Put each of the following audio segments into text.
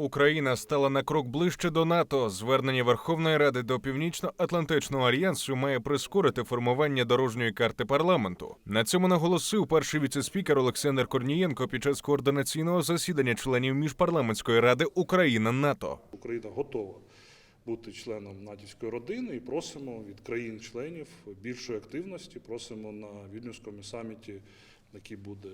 Україна стала на крок ближче до НАТО. Звернення Верховної Ради до Північно-Атлантичного альянсу має прискорити формування дорожньої карти парламенту. На цьому наголосив перший віцеспікер Олександр Корнієнко під час координаційного засідання членів міжпарламентської ради Україна НАТО. Україна готова бути членом натівської родини і просимо від країн-членів більшої активності. Просимо на Вільнюському саміті, який буде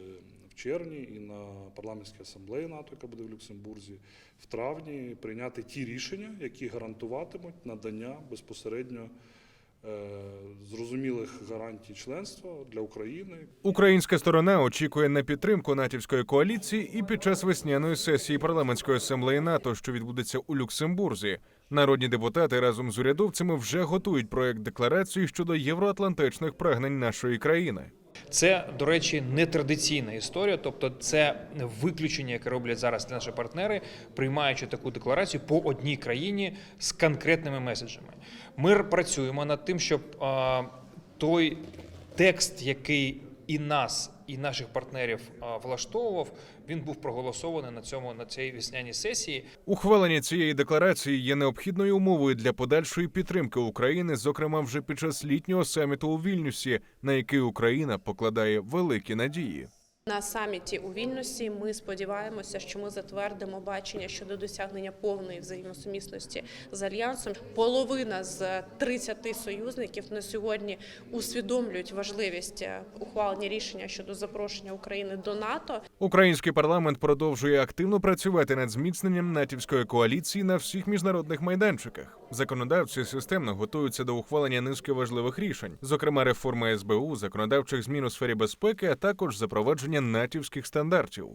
в червні, і на парламентській асамблеї НАТО, яка буде в Люксембурзі, в травні, прийняти ті рішення, які гарантуватимуть надання безпосередньо е, зрозумілих гарантій членства для України Українська сторона очікує на підтримку натівської коаліції і під час весняної сесії парламентської асамблеї НАТО, що відбудеться у Люксембурзі. Народні депутати разом з урядовцями вже готують проект декларації щодо євроатлантичних прагнень нашої країни. Це, до речі, не традиційна історія, тобто це виключення, яке роблять зараз наші партнери, приймаючи таку декларацію по одній країні з конкретними меседжами. Ми працюємо над тим, щоб той текст, який і нас, і наших партнерів влаштовував, він був проголосований на цьому на цій весняній сесії. Ухвалення цієї декларації є необхідною умовою для подальшої підтримки України, зокрема вже під час літнього саміту у Вільнюсі, на який Україна покладає великі надії. На саміті у Вільнюсі ми сподіваємося, що ми затвердимо бачення щодо досягнення повної взаємосумісності з альянсом. Половина з 30 союзників на сьогодні усвідомлюють важливість е, ухвалення рішення щодо запрошення України до НАТО. Український парламент продовжує активно працювати над зміцненням натівської коаліції на всіх міжнародних майданчиках. Законодавці системно готуються до ухвалення низки важливих рішень, зокрема реформи СБУ, законодавчих змін у сфері безпеки, а також запровадження натівських стандартів.